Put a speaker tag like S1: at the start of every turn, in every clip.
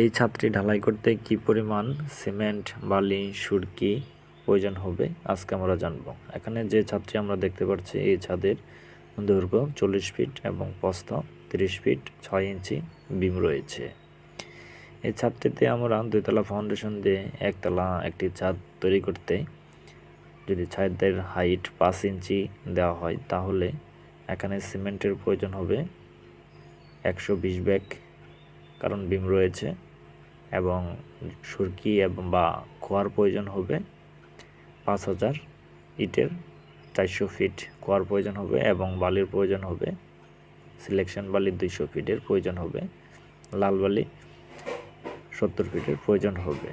S1: এই ছাদটি ঢালাই করতে কি পরিমাণ সিমেন্ট, বালি, সুরকি প্রয়োজন হবে? আজকে আমরা জানব। এখানে যে ছাদটি আমরা দেখতে পাচ্ছি, এই ছাদের দৈর্ঘ্য চল্লিশ ফিট এবং প্রস্থ তিরিশ ফিট ছয় ইঞ্চি বিম রয়েছে। এই ছাদটিতে আমরা দুইতলা ফাউন্ডেশন দিয়ে একতলা একটি ছাদ তৈরি করতে যদি ছাদের হাইট পাঁচ ইঞ্চি দেওয়া হয়, তাহলে এখানে সিমেন্টের প্রয়োজন হবে একশো বিশ ব্যাগ কারণ বিম রয়েছে এবং সুরকি এবং বা খোয়ার প্রয়োজন হবে পাঁচ হাজার ইটের, চারশো ফিট খোয়ার প্রয়োজন হবে এবং বালির প্রয়োজন হবে সিলেকশন বালি দুইশো ফিটের প্রয়োজন হবে, লাল বালি সত্তর ফিটের প্রয়োজন হবে।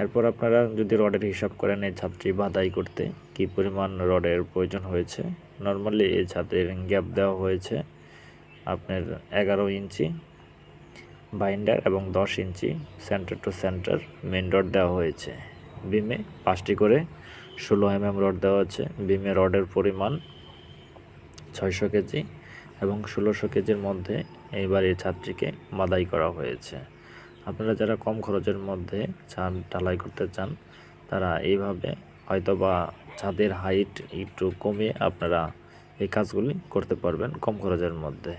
S1: এরপর আপনারা যদি রডের হিসাব করেন এই ছাদটি বাধাই করতে, কি পরিমাণ রডের প্রয়োজন হয়েছে? নর্মালি এই ছাদের গ্যাপ দেওয়া হয়েছে আপনার এগারো ইঞ্চি বাইন্ডার এবং দশ inch center to center main rod দেওয়া হয়েছে। বিমে পাঁচটি করে ষোলো এম এম রড দেওয়া আছে। বিমে রডের পরিমাণ ছয়শো কেজি এবং ষোলোশো কেজির মধ্যে এইবার এই ছাদটিকে মাদাই করা হয়েছে। আপনারা যারা কম খরচের মধ্যে ছাদ ঢালাই করতে চান, তারা এইভাবে হয়তো বা ছাদের হাইট একটু কমিয়ে আপনারা এই কাজগুলি করতে পারবেন কম খরচের মধ্যে।